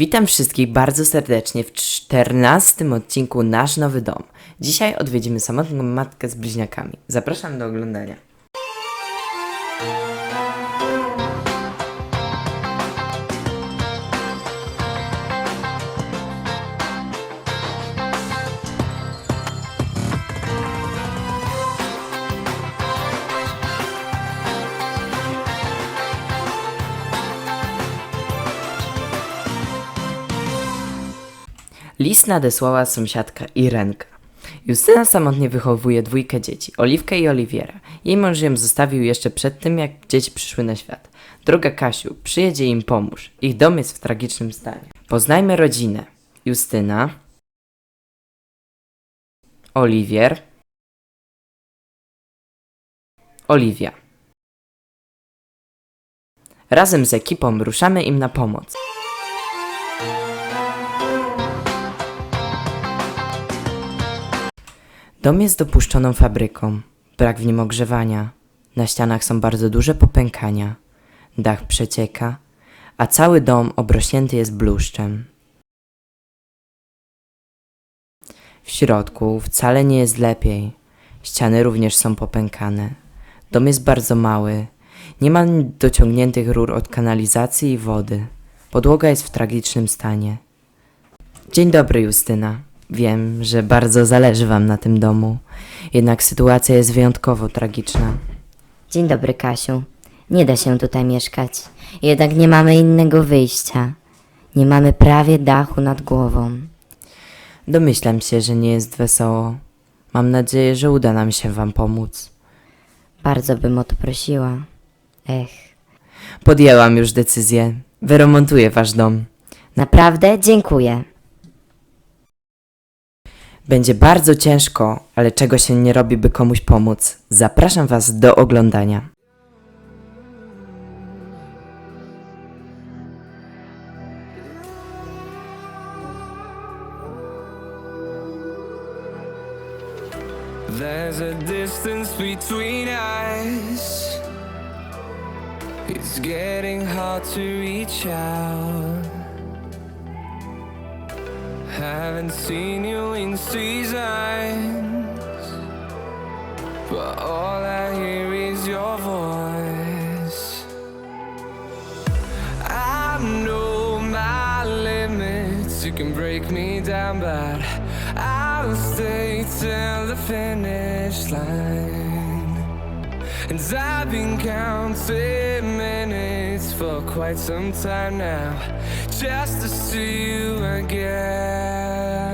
Witam wszystkich bardzo serdecznie w czternastym odcinku Nasz Nowy Dom. Dzisiaj odwiedzimy samotną matkę z bliźniakami. Zapraszam do oglądania. List nadesłała sąsiadka Irenka. Justyna samotnie wychowuje dwójkę dzieci, Oliwkę i Oliwiera. Jej mąż ją zostawił jeszcze przed tym, jak dzieci przyszły na świat. Droga Kasiu, przyjedzie im pomóż. Ich dom jest w tragicznym stanie. Poznajmy rodzinę. Justyna, Oliwier, Oliwia. Razem z ekipą ruszamy im na pomoc. Dom jest dopuszczoną fabryką. Brak w nim ogrzewania. Na ścianach są bardzo duże popękania. Dach przecieka, a cały dom obrośnięty jest bluszczem. W środku wcale nie jest lepiej. Ściany również są popękane. Dom jest bardzo mały. Nie ma dociągniętych rur od kanalizacji i wody. Podłoga jest w tragicznym stanie. Dzień dobry, Justyna. Wiem, że bardzo zależy Wam na tym domu, jednak sytuacja jest wyjątkowo tragiczna. Dzień dobry, Kasiu. Nie da się tutaj mieszkać. Jednak nie mamy innego wyjścia. Nie mamy prawie dachu nad głową. Domyślam się, że nie jest wesoło. Mam nadzieję, że uda nam się Wam pomóc. Bardzo bym o to prosiła. Ech. Podjęłam już decyzję. Wyremontuję Wasz dom. Naprawdę dziękuję. Będzie bardzo ciężko, ale czego się nie robi, by komuś pomóc. Zapraszam Was do oglądania. There's a distance between us. It's getting hard to reach out. I haven't seen you in seasons, but all I hear is your voice. I know my limits. You can break me down, but I'll stay till the finish line. And I've been counting minutes for quite some time now, just to see you again.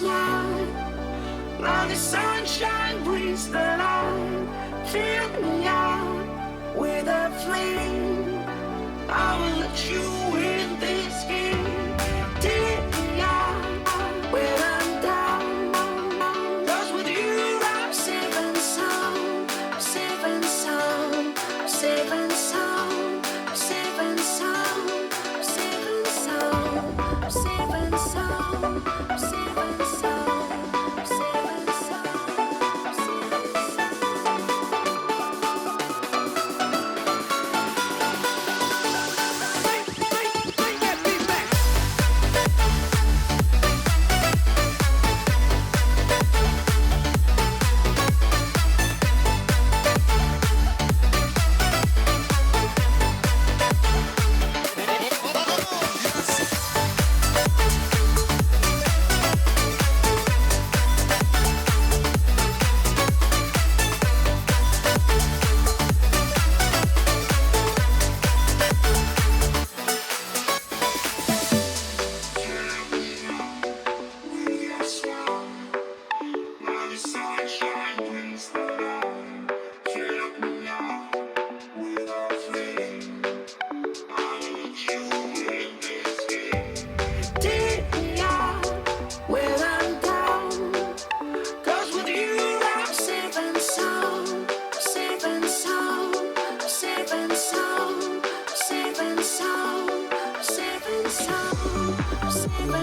Smile. Now the sunshine brings the light. Fill me out with a flame. I will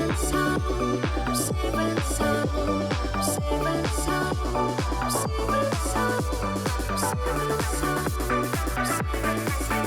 Thank you.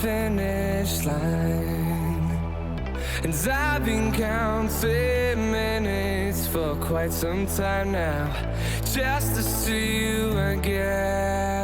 finish line. And I've been counting minutes for quite some time now, just to see you again.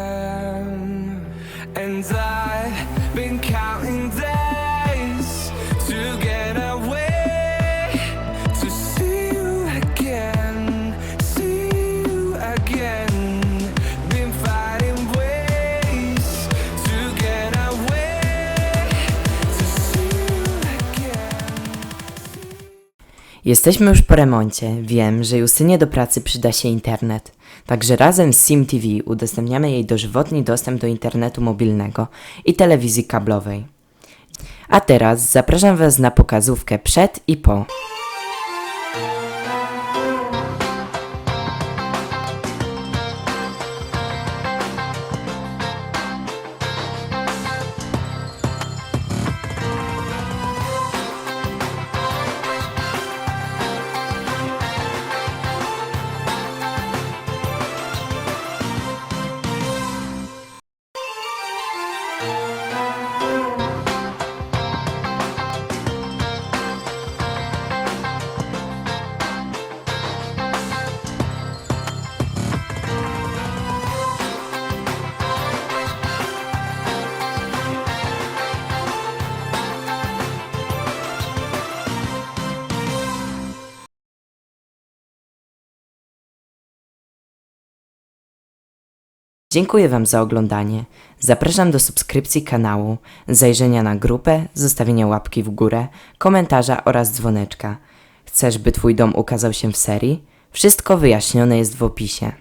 Jesteśmy już po remoncie. Wiem, że Justynie do pracy przyda się internet. Także razem z SimTV udostępniamy jej dożywotni dostęp do internetu mobilnego i telewizji kablowej. A teraz zapraszam Was na pokazówkę przed i po. Dziękuję Wam za oglądanie. Zapraszam do subskrypcji kanału, zajrzenia na grupę, zostawienia łapki w górę, komentarza oraz dzwoneczka. Chcesz, by Twój dom ukazał się w serii? Wszystko wyjaśnione jest w opisie.